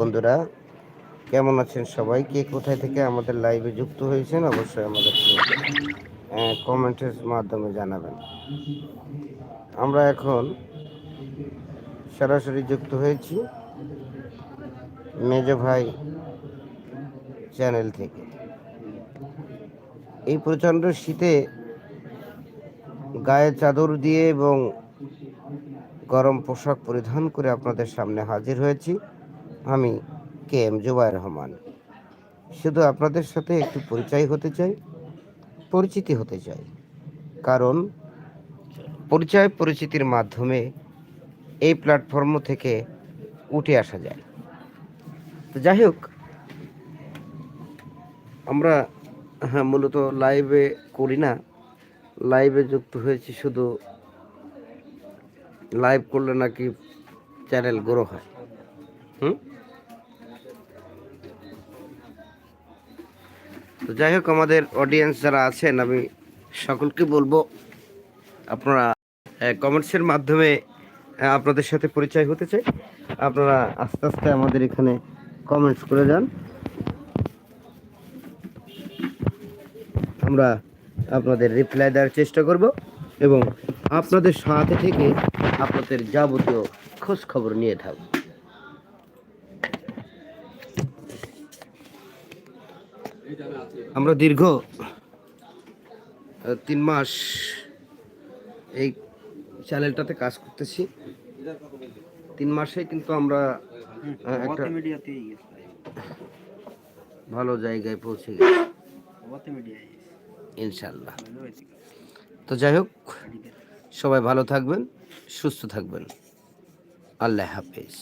বন্ধুরা, কেমন আছেন সবাই? কে কোথায় থেকে আমাদের লাইভে যুক্ত হয়েছেন অবশ্যই আমাদেরকে কমেন্টের মাধ্যমে জানাবেন। আমরা এখন সরাসরি যুক্ত হয়েছি মেজ ভাই চ্যানেল থেকে। এই প্রচণ্ড শীতে গায়ে চাদর দিয়ে এবং গরম পোশাক পরিধান করে আপনাদের সামনে হাজির হয়েছি। আমি কে এম জুবাই রহমান। শুধু আপনাদের সাথে একটু পরিচয় হতে চাই, পরিচিতি হতে চাই। কারণ পরিচয় পরিচিতির মাধ্যমে এই প্ল্যাটফর্ম থেকে উঠে আসা যায়। তো যাই হোক, আমরা হ্যাঁ মূলত লাইভে করি না। লাইভে যুক্ত হয়েছি, শুধু লাইভ করলে নাকি চ্যানেল গ্রো হয়। হুম? তো যাই হোক, আমাদের অডিয়েন্স যারা আছেন, আমি সকলকে বলব, আপনারা কমেন্টসের মাধ্যমে আপনাদের সাথে পরিচয় হতে চাই। আপনারা আস্তে আস্তে আমাদের এখানে কমেন্টস করে যান। আমরা আপনাদের রিপ্লাই দেওয়ার চেষ্টা করব এবং আপনাদের সাথে থেকে আপনাদের যাবতীয় খোঁজ খবর নিয়ে থাকব। আমরা দীর্ঘ তিন মাস এই চ্যানেলটাতে কাজ করতেছি। তিন মাসে কিন্তু আমরা একটা ভালো জায়গায় পৌঁছে গেছি। ইনশাল্লাহ। তো যাই হোক সবাই ভালো থাকবেন সুস্থ থাকবেন। আল্লাহ হাফেজ।